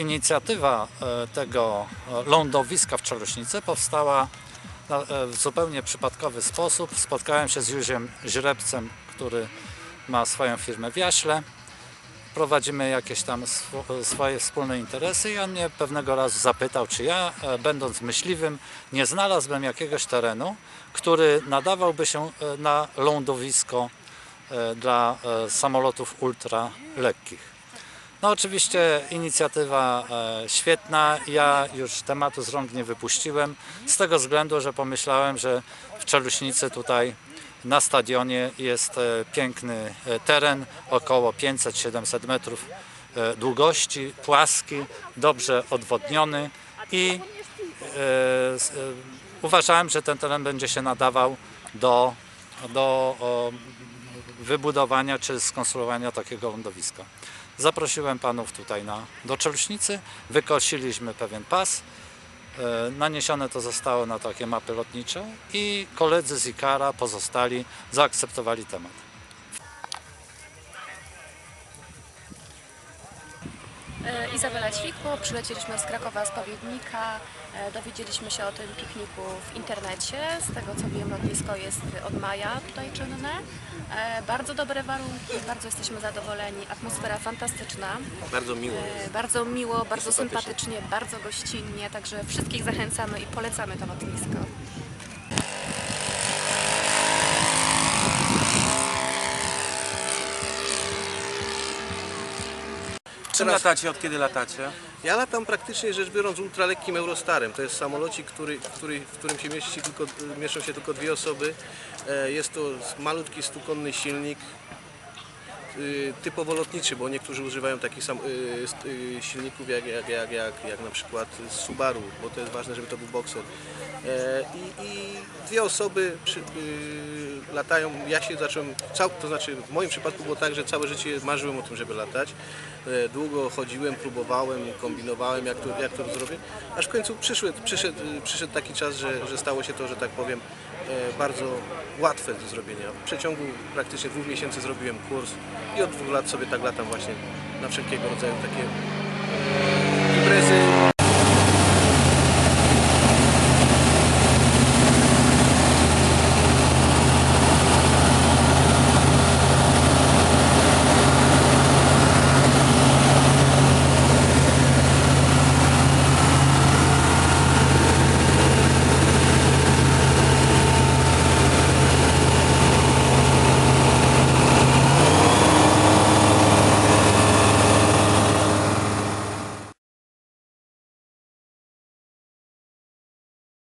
inicjatywa e, tego e, lądowiska w Czeluśnicy powstała e, w zupełnie przypadkowy sposób. Spotkałem się z Józiem Źrebcem, który ma swoją firmę w Jaśle. Prowadzimy jakieś tam swo- swoje wspólne interesy i on mnie pewnego razu zapytał, czy ja, będąc myśliwym, nie znalazłbym jakiegoś terenu, który nadawałby się na lądowisko dla samolotów ultra lekkich. No oczywiście inicjatywa e, świetna. Ja już tematu z rąk nie wypuściłem z tego względu, że pomyślałem, że w Czeluśnicy tutaj na stadionie jest e, piękny e, teren, około 500-700 metrów długości, płaski, dobrze odwodniony i uważałem, że ten teren będzie się nadawał do, do wybudowania czy skonstruowania takiego lądowiska. Zaprosiłem panów tutaj na, do Czeluśnicy, wykosiliśmy pewien pas, e, naniesione to zostało na takie mapy lotnicze i koledzy z IKARA pozostali zaakceptowali temat. Izabela Ćwikło, przylecieliśmy z Krakowa z Powiednika, e, dowiedzieliśmy się o tym pikniku w internecie, z tego co wiem lotnisko jest od maja tutaj czynne. E, Bardzo dobre warunki, bardzo jesteśmy zadowoleni, atmosfera fantastyczna, Bardzo miło. E, bardzo miło, bardzo sympatycznie, bardzo gościnnie, także wszystkich zachęcamy i polecamy to lotnisko. Czym Teraz- latacie? Od kiedy latacie? Ja latam praktycznie rzecz biorąc ultralekkim Eurostarem. To jest samolocik, który, który, w którym się mieści tylko, mieszczą się tylko dwie osoby. E, Jest to malutki stukonny silnik, typowo lotniczy, bo niektórzy używają takich sam, y, y, silników jak, jak, jak, jak, jak na przykład Subaru, bo to jest ważne, żeby to był bokser. E, I, i dwie osoby przy, y, latają. Ja się zacząłem, cał, to znaczy w moim przypadku było tak, że całe życie marzyłem o tym, żeby latać. E, Długo chodziłem, próbowałem, kombinowałem, jak to, jak to zrobię, aż w końcu przyszedł, przyszedł, przyszedł taki czas, że, że stało się to, że tak powiem, bardzo łatwe do zrobienia. W przeciągu praktycznie dwóch miesięcy zrobiłem kurs i od dwóch lat sobie tak latam właśnie na wszelkiego rodzaju takie e,